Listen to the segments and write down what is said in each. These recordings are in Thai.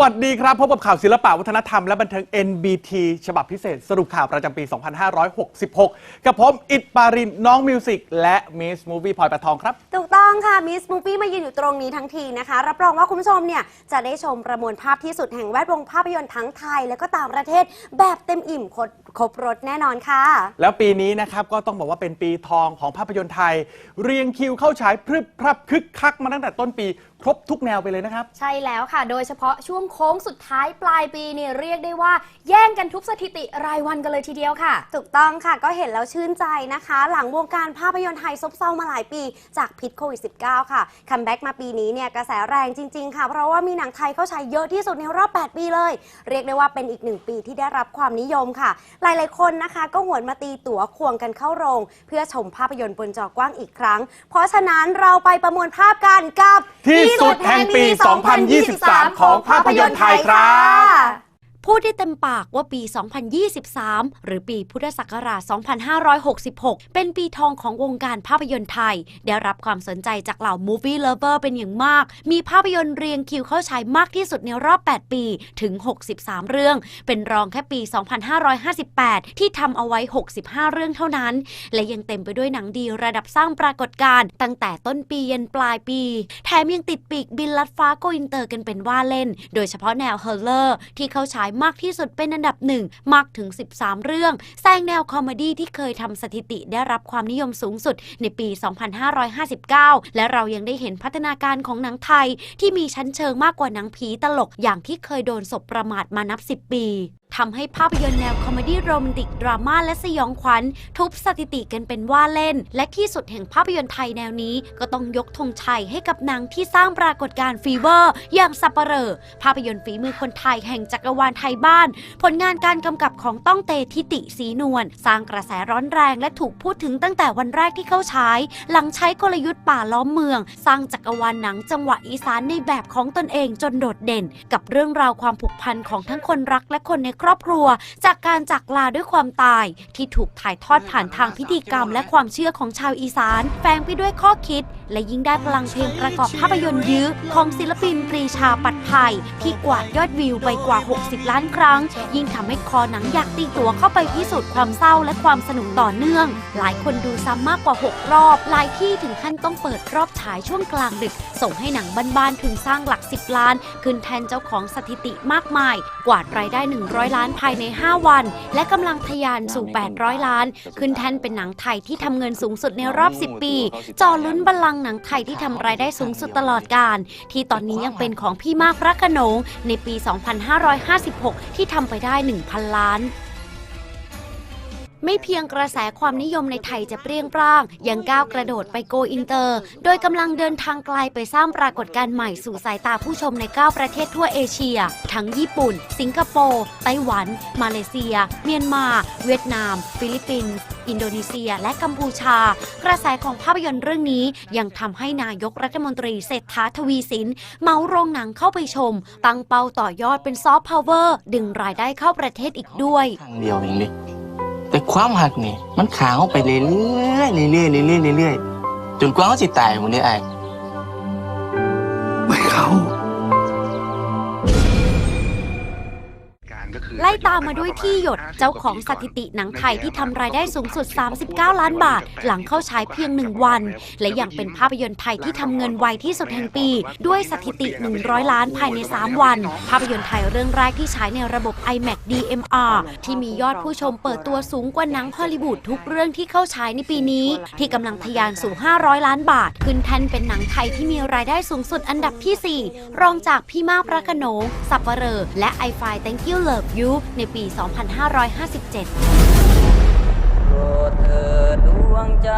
วัสดีครับ พบกับข่าวศิลปะวัฒนธรรมและบันเทิง NBT ฉบับพิเศษ สรุปข่าวประจำปี 2566 กับผม อิดปารินน้องมิวสิกและมิสมูวี่พลอยประทองครับ ถูกต้องค่ะมิสมูฟี่มายืนอยู่ตรงนี้ทั้งทีนะคะ รับรองว่าคุณผู้ชมเนี่ย จะได้ชมประมวลภาพที่สุดแห่งแวดวงภาพยนตร์ทั้งไทย และก็ต่างประเทศแบบเต็มอิ่มครบ ครบรถแน่นอนค่ะ แล้วปีนี้นะครับก็ต้องบอกว่าเป็นปีทองของภาพยนตร์ไทย เรียงคิวเข้าฉายพรึบพรับคึกคักมาตั้งแต่ต้นปี ครบทุกแนวไปเลยนะครับ ใช่แล้วค่ะ โดยเฉพาะช่วงโค้งสุดท้ายปลายปีเนี่ยเรียกได้ว่า แย่งกันทุบสถิติรายวันกันเลยทีเดียวค่ะ ถูกต้องค่ะก็เห็นแล้วชื่นใจนะคะ หลังวงการภาพยนตร์ไทยซบเซามาหลายปีจากพิษโควิด -19 ค่ะคัมแบ็กมาปีนี้เนี่ยกระแสแรงจริง ๆ ค่ะ เพราะว่ามีหนังไทยเข้าฉายเยอะที่สุดในรอบ 8 ปีเลย เรียกได้ว่าเป็นอีกหนึ่งปีที่ได้รับความนิยมค่ะหลายๆคนนะคะ ก็หวนมาตีตั๋วควงกันเข้าโรง เพื่อชมภาพยนตร์บนจอกว้างอีกครั้ง เพราะฉะนั้นเราไปประมวลภาพกันกับที่สุดแห่งปี 2023 ของภาพยนตร์ไทยครับ พูดได้เต็มปากว่าปี 2023 หรือปีพุทธศักราช 2566 เป็นปีทองของวงการภาพยนตร์ไทย ได้รับความสนใจจากเหล่า movie lover เป็นอย่างมาก มีภาพยนตร์เรียงคิวเข้าฉายมากที่สุดในรอบ 8 ปีถึง 63 เรื่อง เป็นรองแค่ปี 2558 ที่ทำเอาไว้ 65 เรื่องเท่านั้น และยังเต็มไปด้วยหนังดีระดับสร้างปรากฏการณ์ตั้งแต่ต้นปียันปลายปี แถมยังติดปีกบินลัดฟ้าโกอินเตอร์กันเป็นว่าเล่น โดยเฉพาะแนวเฮอร์เลอร์ที่เข้าฉายมากที่สุดเป็นอันดับหนึ่งมากถึง 13 เรื่องแซงแนวคอมเมดี้ที่เคยทำสถิติได้รับความนิยมสูงสุดในปี 2559 และเรายังได้เห็นพัฒนาการของหนังไทย ที่มีชั้นเชิงมากกว่าหนังผีตลกอย่างที่เคยโดนศพประมาทมานับ 10 ปีทำให้ภาพยนตร์แนวคอมเมดี้โรแมนติก ดราม่าและสยองขวัญ ทุบสถิติกันเป็นว่าเล่น และที่สุดแห่งภาพยนตร์ไทยแนวนี้ ก็ต้องยกธงชัยให้กับหนังที่สร้างปรากฏการณ์ฟีเวอร์ อย่างสัปเหร่อภาพยนตร์ฝีมือคนไทยแห่งจักรวาลไทยบ้าน ผลงานการกำกับของต้องเตทิติสีนวลสร้างกระแสร้อนแรงและถูกพูดถึงตั้งแต่วันแรกที่เข้าฉายหลังใช้กลยุทธ์ป่าล้อมเมือง สร้างจักรวาลหนังจังหวะอีสานในแบบของตนเองจนโดดเด่น กับเรื่องราวความผูกพันของทั้งคนรักและคนในครอบครัว จากการจากลาด้วยความตาย ที่ถูกถ่ายทอดผ่านทางพิธีกรรมและความเชื่อของชาวอีสาน แฝงไปด้วยข้อคิดและยิ่งได้พลังเพลงประกอบภาพยนตร์ยื้อของศิลปินปรีชาปัดภัย ที่กวาดยอดวิวไปกว่า 60 ล้านครั้ง ยิ่งทำให้คอหนังอยากตีตั๋วเข้าไปพิสูจน์ความเศร้าและความสนุกต่อเนื่อง หลายคนดูซ้ำมากกว่า 6 รอบ หลายที่ถึงขั้นต้องเปิดรอบฉายช่วงกลางดึก ส่งให้หนังบ้านๆทุนสร้างหลัก 10 ล้าน ขึ้นแทนเจ้าของสถิติมากมาย กวาดรายได้ 100 ล้านภายใน 5 วัน และกำลังทะยานสู่ 800 ล้าน ขึ้นแทนเป็นหนังไทยที่ทำเงินสูงสุดในรอบ 10 ปีจอลุ้นบัลลังก์หนังไทยที่ทำรายได้สูงสุดตลอดกาลที่ตอนนี้ยังเป็นของพี่มากพระโขนงในปี 2556 ที่ทำไปได้ 1,000 ล้าน ไม่เพียงกระแสความนิยมในไทยจะเปรี้ยงปร้าง ยังก้าวกระโดดไปโกอินเตอร์ โดยกำลังเดินทางไกลไปสร้างปรากฏการณ์ใหม่สู่สายตาผู้ชมใน 9 ประเทศทั่วเอเชีย ทั้งญี่ปุ่น สิงคโปร์ ไต้หวัน มาเลเซีย เมียนมา เวียดนาม ฟิลิปปินส์อินโดนีเซีย และกัมพูชา กระแสของภาพยนตร์เรื่องนี้ยังทำให้นายกรัฐมนตรีเศรษฐาทวีสินเมาโรงหนังเข้าไปชม ตั้งเป้าต่อยอดเป็นซอฟต์พาวเวอร์ดึงรายได้เข้าประเทศอีกด้วยทางเดียวเองดิ ความหักนี่ มันขางเขาไปเรื่อยๆเรื่อยๆเรื่อยๆเรื่อยๆจนกว่าเขาสิตายหมันได้ไอ้ไม่เขา ไล่ตามมาด้วยที่หยดเจ้าของสถิติหนังไทยที่ทำรายได้สูงสุด 39 ล้านบาท หลังเข้าฉายเพียงหนึ่งวัน และยังเป็นภาพยนตร์ไทยที่ทำเงินไวที่สุดแห่งปี ด้วยสถิติ 100 ล้านภายใน 3 วัน ภาพยนตร์ไทยเรื่องแรกที่ฉายในระบบ IMAX DMR ที่มียอดผู้ชมเปิดตัวสูงกว่าหนังฮอลลีวูดทุกเรื่องที่เข้าฉายในปีนี้ ที่กำลังทะยานสู่ 500 ล้านบาท ขึ้นแท่นเป็นหนังไทยที่มีรายได้สูงสุดอันดับที่ 4 รองจากพี่มากพระโขนงสับปเรอและ i f i Thank You Love You ในปี 2557 โปรดเถิดดวงใจ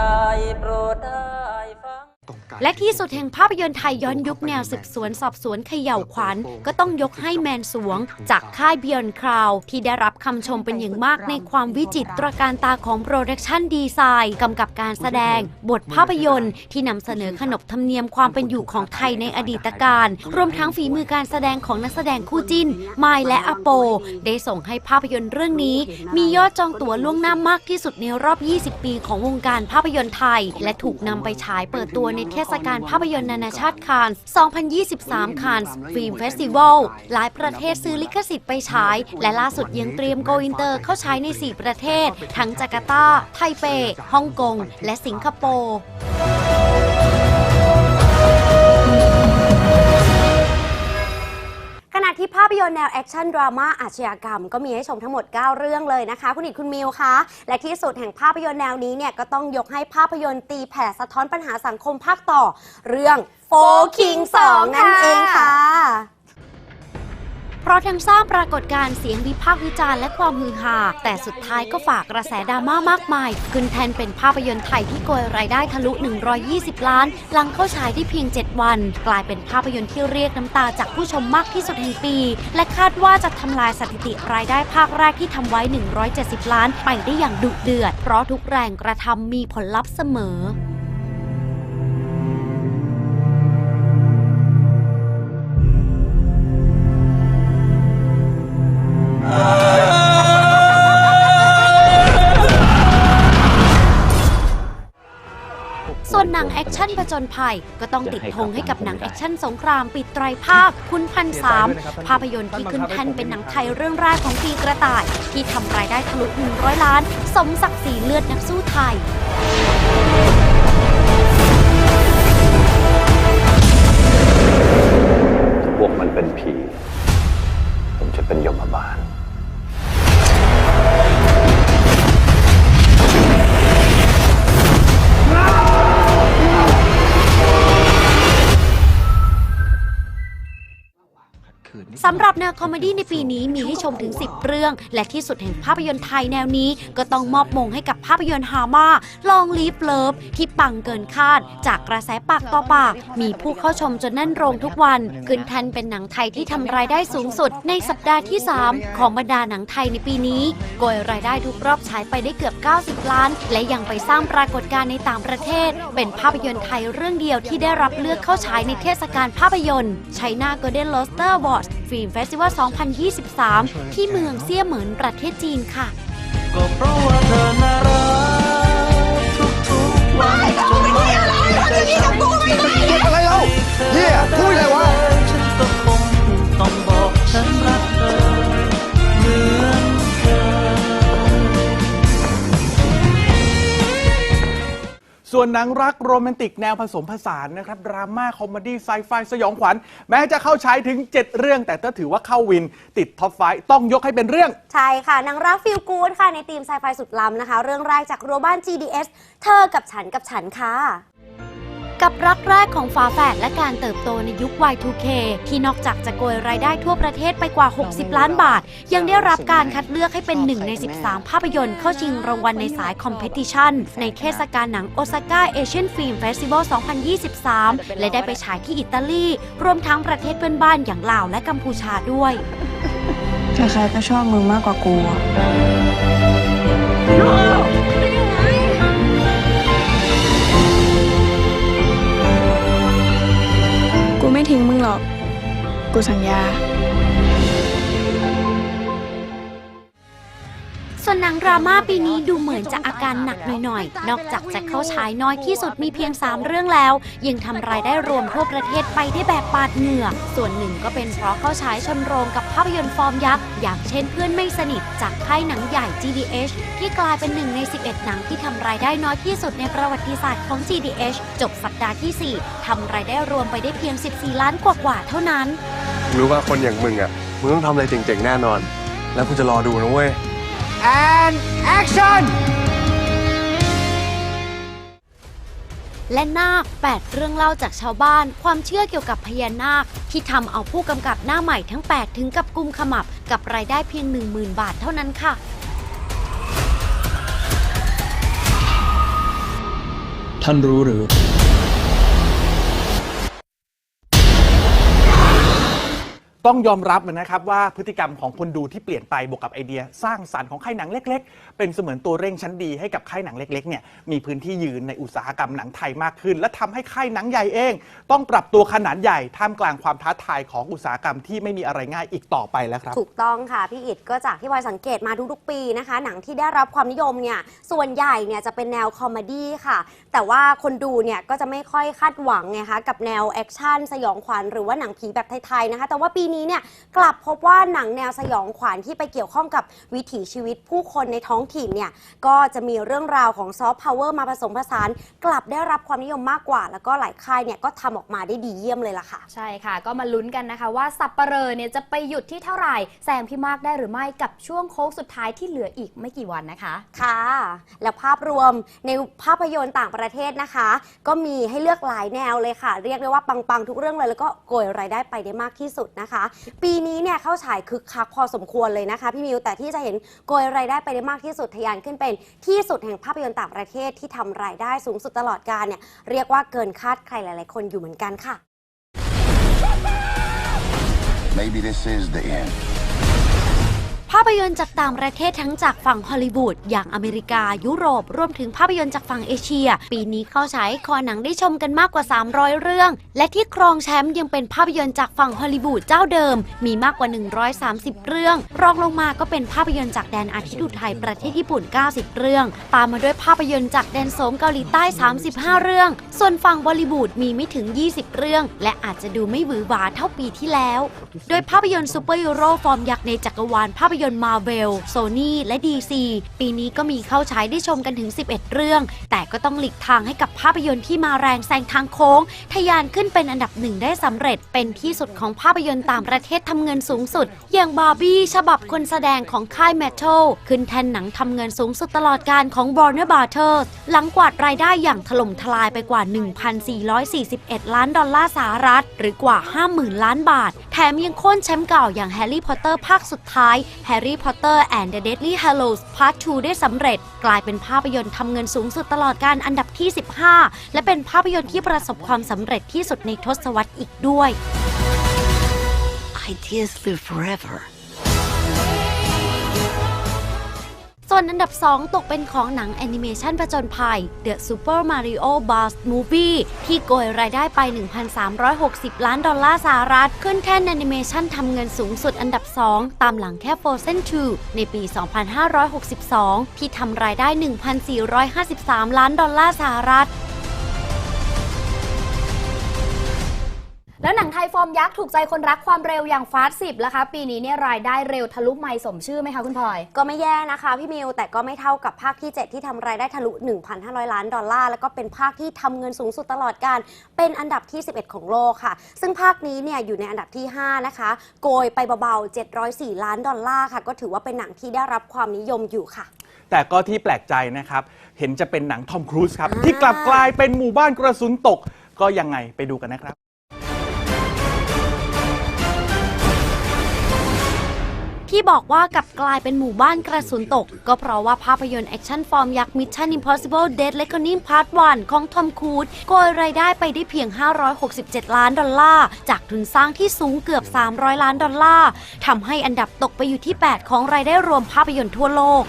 โปรดได้ฟัง และที่สุดแห่งภาพยนตร์ไทยย้อนยุคแนวสืบสวนสอบสวนเขย่าวขวัญ ก็ต้องยกให้แมนสวง จากค่าย Beyond Cloud ที่ได้รับคำชมเป็นอย่างมากในความวิจิตรการตาของโปรดักชันดีไซน์กำกับการแสดง บทภาพยนตร์ ที่นำเสนอขนบธรรมเนียมความเป็นอยู่ของไทยในอดีตการ รวมทั้งฝีมือการแสดงของนักแสดงคู่จิ้นไมายและอโป ได้ส่งให้ภาพยนตร์เรื่องนี้ มียอดจองตั๋วล่วงหน้ามากที่สุดในรอบ 20 ปีของวงการภาพยนตร์ไทย และถูกนำไปฉายเปิดตัวในเทศศกาลภาพยนตร์นานาชาติคานส์2023 คานส์ฟิล์มเฟสติวัล หลายประเทศซื้อลิขสิทธิ์ไปฉาย และล่าสุดยังเตรียมโกอินเตอร์เข้าใช้ใน 4 ประเทศ ทั้งจาการ์ตา ไทเป ฮ่องกง และสิงคโปร์ ภาพยนตร์แนวแอคชั่นดราม่าอาชญากรรม ก็มีให้ชมทั้งหมด 9 เรื่องเลยนะคะ คุณอิดคุณมิวคะและที่สุดแห่งภาพยนตร์แนวนี้เนี่ยก็ต้องยกให้ภาพยนตร์ตีแผ่สะท้อนปัญหาสังคมภาคต่อ เรื่องโฟคิง2นั่นเองค่ะ เพราะทั้งสร้างปรากฏการณ์เสียงวิพากษ์วิจารณ์และความฮือฮาแต่สุดท้ายก็ฝากกระแสดราม่ามากมาย ขึ้นแทนเป็นภาพยนตร์ไทยที่โกยรายได้ทะลุ 120 ล้าน หลังเข้าฉายได้เพียง 7 วัน กลายเป็นภาพยนตร์ที่เรียกน้ำตาจากผู้ชมมากที่สุดแห่งปี และคาดว่าจะทำลายสถิติรายได้ภาคแรกที่ทำไว้ 170 ล้านไปได้อย่างดุเดือด เพราะทุกแรงกระทำมีผลลัพธ์เสมอ ผจญภัย ก็ต้องติดธงให้กับหนังแอคชั่นสงครามปิดไตรภาคคุณพันสามภาพยนตร์ที่ขึ้นแท่นเป็นหนังไทยเรื่องแรกของปีกระต่าย ที่ทำรายได้ทะลุ100 ล้าน สมศักดิ์ศรีเลือดนักสู้ไทยำหรับแนวคอมเมดี้ในปีนี้มีให้ชมถึง 10 เรื่อง และที่สุดแห่งภาพยนตร์ไทยแนวนี้ก็ต้องมอบมงให้กับภาพยนตร์ฮามาลองลีฟเลิฟที่ปังเกินคาด จากกระแสปากต่อปาก มีผู้เข้าชมจนแน่นโรงทุกวันขึ้นแทนเป็นหนังไทยที่ทำรายได้สูงสุด ในสัปดาห์ที่ 3 ของบรรดาหนังไทยในปีนี้โกยรายได้ทุกรอบฉายไปได้เกือบ 90 ล้าน และยังไปสร้างปรากฏการณ์ในต่างประเทศ เป็นภาพยนตร์ไทยเรื่องเดียวที่ได้รับเลือกเข้าฉายในเทศกาลภาพยนตร์ China Golden Luster Awards Film Festival 2023 ที่เมืองเซี่ยเหมินประเทศจีนค่ะก็เพราะว่าเธอน่ารักทุกๆวันจนไม่อะไรอะไรเราเฮียพูดอะไรวะฉันก็คงต้องบอกฉั ส่วนหนังรักโรแมนติกแนวผสมผสานนะครับดราม่าคอมเมดี้ไซไฟสยองขวัญ แม้จะเข้าใช้ถึง 7 เรื่อง แต่ถ้าถือว่าเข้าวินติดท็อปไฟต้องยกให้เป็นเรื่อง ใช่ค่ะหนังรักฟิลกูดค่ะในทีมไซไฟสุดล้ำนะคะ เรื่องแรกจากรัวบ้าน GDS เธอกับฉันกับฉันค่ะ กับรักแรกของฝาแฝดและการเติบโตในยุค Y2K ที่นอกจากจะโกยรายได้ทั่วประเทศไปกว่า 60 ล้านบาท ยังได้รับการคัดเลือกให้เป็นหนึ่งใน 13 ภาพยนตร์เข้าชิงรางวัลในสายคอมเพติชันในเทศกาลหนังโอซาก้าเอเชียนฟิล์มเฟสติวัล 2023 และได้ไปฉายที่อิตาลี รวมทั้งประเทศเพื่อนบ้านอย่างลาวและกัมพูชาด้วย ใครๆก็ชอบมึงมากกว่ากู ทิ้งมึงหรอก กูสัญญา ส่วนหนังดราม่าปีนี้ดูเหมือนจะอาการหนักหน่อยๆ นอกจากจะเข้าฉายน้อยที่สุดมีเพียง 3 เรื่องแล้ว ยังทำรายได้รวมทั่วประเทศไปได้แบบปาดเหงื่อ ส่วนหนึ่งก็เป็นเพราะเข้าฉายชนโรงกับภาพยนตร์ฟอร์มยักษ์ อย่างเช่นเพื่อนไม่สนิทจากค่ายหนังใหญ่ GDH ที่กลายเป็นหนึ่งใน 11 หนังที่ทำรายได้น้อยที่สุดในประวัติศาสตร์ของ GDH จบสัปดาห์ที่ 4ทำรายได้รวมไปได้เพียง 14 ล้านกว่าๆเท่านั้น รู้ว่าคนอย่างมึงอะ มึงต้องทำอะไรเจ๋งๆแน่นอน แล้วกูจะรอดูนะเว้ย และนาค 8 เรื่องเล่าจากชาวบ้าน ความเชื่อเกี่ยวกับพญานาค ที่ทำเอาผู้กำกับหน้าใหม่ทั้ง 8 ถึงกับกุมขมับ กับรายได้เพียง 10,000 บาทเท่านั้นค่ะ ท่านรู้หรือ ต้องยอมรับนะครับว่าพฤติกรรมของคนดูที่เปลี่ยนไปบวกกับไอเดีย สร้างสรรค์ของค่ายหนังเล็ก ๆ เป็นเสมือนตัวเร่งชั้นดีให้กับค่ายหนังเล็กๆเนี่ยมีพื้นที่ยืนในอุตสาหกรรมหนังไทยมากขึ้น และทำให้ค่ายหนังใหญ่เอง ต้องปรับตัวขนาดใหญ่ท่ามกลางความท้าทายของอุตสาหกรรมที่ไม่มีอะไรง่ายอีกต่อไปแล้วครับ ถูกต้องค่ะพี่อิดก็จากที่พลอยสังเกตมาทุกๆปีนะคะ หนังที่ได้รับความนิยมเนี่ยส่วนใหญ่เนี่ยจะเป็นแนวคอมเมดี้ค่ะ แต่ว่าคนดูเนี่ยก็จะไม่ค่อยคาดหวังไงคะกับแนวแอคชั่นสยองขวัญหรือว่าหนังผีแบบไทยๆนะคะ แต่ว่าปีนี้เนี่ยกลับพบว่าหนังแนวสยองขวัญที่ไปเกี่ยวข้องกับวิถีชีวิตผู้คนในท้องถิ่นเนี่ยก็จะมีเรื่องราวของซอฟต์พาวเวอร์มาผสมผสาน กลับได้รับความนิยมมากกว่า แล้วก็หลายค่ายเนี่ยก็ทำออกมาได้ดีเยี่ยมเลยล่ะค่ะ ใช่ค่ะ ก็มาลุ้นกันนะคะ ว่าสับปะเรอเนี่ยจะไปหยุดที่เท่าไหร่แซงพี่มากได้หรือไม่กับช่วงโค้งสุดท้ายที่เหลืออีกไม่กี่วันนะคะ ค่ะ แล้วภาพรวมในภาพยนตร์ต่างประเทศนะคะ ก็มีให้เลือกหลายแนวเลยค่ะ เรียกได้ว่าปัง ๆ ทุกเรื่องเลย แล้วก็โกยรายได้ไปได้มากที่สุดนะคะปีนี้เนี่ยเข้าฉายคึกคักพอสมควรเลยนะคะพี่มิวแต่ที่จะเห็นโกยรายได้ไปได้มากที่สุดทะยานขึ้นเป็นที่สุดแห่งภาพยนตร์ต่างประเทศที่ทำรายได้สูงสุดตลอดกาลเนี่ยเรียกว่าเกินคาดใครหลาย ๆ คนอยู่เหมือนกันค่ะ Maybe this is the end. ภาพยนตร์จากต่างประเทศทั้งจากฝั่งฮอลลีวูดอย่างอเมริกายุโรป รวมถึงภาพยนตร์จากฝั่งเอเชีย ปีนี้เข้าฉายคอหนังได้ชมกันมากกว่า 300 เรื่อง และที่ครองแชมป์ยังเป็นภาพยนตร์จากฝั่งฮอลลีวูดเจ้าเดิม มีมากกว่า 130 เรื่อง รองลงมาก็เป็นภาพยนตร์จากแดนอาทิตย์อุทัยประเทศญี่ปุ่น 90 เรื่อง ตามมาด้วยภาพยนตร์จากแดนโสมเกาหลีใต้ 35 เรื่อง ส่วนฝั่งบอลลีวูดมีไม่ถึง 20 เรื่อง และอาจจะดูไม่หวือหวาเท่าปีที่แล้ว โดยภาพยนตร์ซูเปอร์ฮีโร่ฟอร์มยักษ์ในจักรวาลภาพยนตร์มาเวลโซนี่และ DC ปีนี้ก็มีเข้าฉายได้ชมกันถึง 11 เรื่อง แต่ก็ต้องหลีกทางให้กับภาพยนตร์ที่มาแรงแซงทางโค้ง ทะยานขึ้นเป็นอันดับหนึ่งได้สำเร็จ เป็นที่สุดของภาพยนตร์ต่างประเทศทำเงินสูงสุด อย่างบาร์บี้ฉบับคนแสดงของค่ายแมทโ l ขึ้นแทนหนังทำเงินสูงสุดตลอดการของ Warner Brothers หลังกวาดรายได้อย่างถล่มทลายไปกว่า 1,441 ล้านดอลลาร์สหรัฐ หรือกว่า 50,000 ล้านบาท แถมยังโค่นแชมป์เก่าอย่างแฮร์รี่พอตเตอร์ภาคสุดท้าย Harry Potter and the Deathly Hallows Part 2ได้สำเร็จ กลายเป็นภาพยนตร์ทำเงินสูงสุดตลอดการอันดับที่ 15 และเป็นภาพยนตร์ที่ประสบความสำเร็จที่สุดในทศวรรษอีกด้วย Ideas live forever. ส่วนอันดับ 2 ตกเป็นของหนังแอนิเมชันผจญภัย The Super Mario Bros. Movie ที่โกยรายได้ไป 1,360 ล้านดอลลาร์สหรัฐ ขึ้นแท่นแอนิเมชันทำเงินสูงสุดอันดับ 2 ตามหลังแค่ Frozen 2 ในปี 2562 ที่ทำรายได้ 1,453 ล้านดอลลาร์สหรัฐ แล้วหนังไทยฟอร์มยักษ์ถูกใจคนรักความเร็วอย่างฟาสสิบแล้วคะ ปีนี้เนี่ยรายได้เร็วทะลุไม่สมชื่อไหมคะคุณพลอย ก็ไม่แย่นะคะพี่มิว แต่ก็ไม่เท่ากับภาคที่ 7 ที่ทำรายได้ทะลุ 1,500 ล้านดอลลาร์ แล้วก็เป็นภาคที่ทำเงินสูงสุดตลอดการ เป็นอันดับที่ 11 ของโลกค่ะ ซึ่งภาคนี้เนี่ยอยู่ในอันดับที่ 5 นะคะ โกยไปเบาๆ 704 ล้านดอลลาร์ค่ะ ก็ถือว่าเป็นหนังที่ได้รับความนิยมอยู่ค่ะ แต่ก็ที่แปลกใจนะครับ เห็นจะเป็นหนังทอมครูซครับ ที่กลับกลายเป็นหมู่บ้านกระสุนตก ก็ยังไงไปดูกันนะครับ ที่บอกว่ากลับกลายเป็นหมู่บ้านกระสุนตก ก็เพราะว่าภาพยนตร์แอคชั่นฟอร์มยักษ์ Mission Impossible Dead Reckoning Part 1 ของทอมครูซโกยรายได้ไปได้เพียง 567 ล้านดอลลาร์ จากทุนสร้างที่สูงเกือบ 300 ล้านดอลลาร์ทำให้อันดับตกไปอยู่ที่ 8 ของรายได้รวมภาพยนตร์ทั่วโลก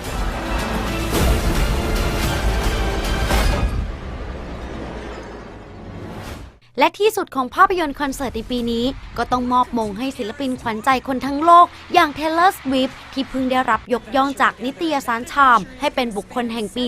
และที่สุดของภาพยนตร์คอนเสิร์ตในปีนี้ ก็ต้องมอบมงให้ศิลปินขวัญใจคนทั้งโลก อย่าง Taylor Swift ที่เพิ่งได้รับยกย่องจากนิตยสารชาม ให้เป็นบุคคลแห่งปี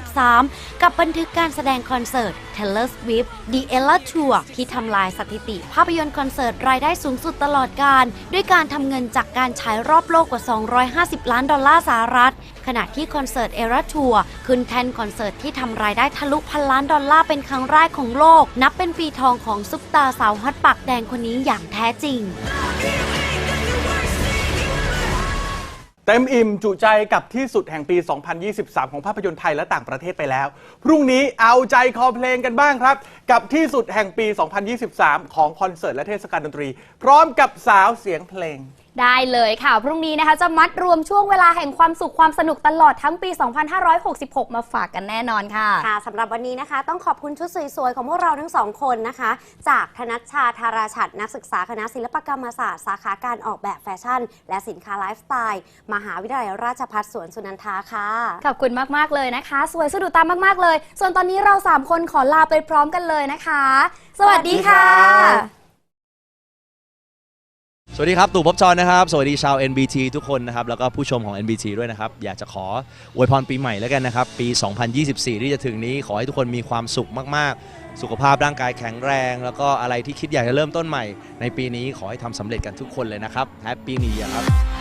2023 กับบันทึกการแสดงคอนเสิร์ต Taylor Swift The Ella Tour ที่ทำลายสถิติ ภาพยนตร์คอนเสิร์ตรายได้สูงสุดตลอดการ ด้วยการทำเงินจากการฉายรอบโลกกว่า 250 ล้านดอลลาร์สหรัฐ ขณะที่คอนเสิร์ตเอราทัวร์ขึ้นแทนคอนเสิร์ตที่ทำรายได้ทะลุพันล้านดอลลาร์เป็นครั้งแรกของโลก นับเป็นปีทองของซุปตาสาวฮอตปากแดงคนนี้อย่างแท้จริง เต็มอิ่มจุใจกับที่สุดแห่งปี 2023 ของภาพยนตร์ไทยและต่างประเทศไปแล้ว พรุ่งนี้เอาใจคอเพลงกันบ้างครับ กับที่สุดแห่งปี 2023 ของคอนเสิร์ตและเทศกาลดนตรี พร้อมกับสาวเสียงเพลง ได้เลยค่ะ พรุ่งนี้นะคะจะมัดรวมช่วงเวลาแห่งความสุขความสนุกตลอดทั้งปี 2566 มาฝากกันแน่นอนค่ะ ค่ะสำหรับวันนี้นะคะ ต้องขอบคุณชุดสวยๆ ของพวกเราทั้งสองคนนะคะ จากธนัชชาธาราชัดนักศึกษาคณะศิลปกรรมศาสตร์ สาขาการออกแบบแฟชั่น และสินค้าไลฟ์สไตล์ มหาวิทยาลัยราชภัฏสวนสุนันทาค่ะ ขอบคุณมากๆเลยนะคะ สวยสะดุดตามากๆเลย ส่วนตอนนี้เรา 3 คนขอลาไปพร้อมกันเลยนะคะ สวัสดีค่ะ สวัสดีครับ ตู่ภพบจรนะครับ สวัสดีชาว NBT ทุกคนนะครับ แล้วก็ผู้ชมของ NBT ด้วยนะครับ อยากจะขออวยพรปีใหม่แล้วกันนะครับ ปี 2024 ที่จะถึงนี้ ขอให้ทุกคนมีความสุขมาก ๆ สุขภาพร่างกายแข็งแรง แล้วก็อะไรที่คิดอยากจะเริ่มต้นใหม่ ในปีนี้ขอให้ทำสำเร็จกันทุกคนเลยนะครับ Happy New Year ครับ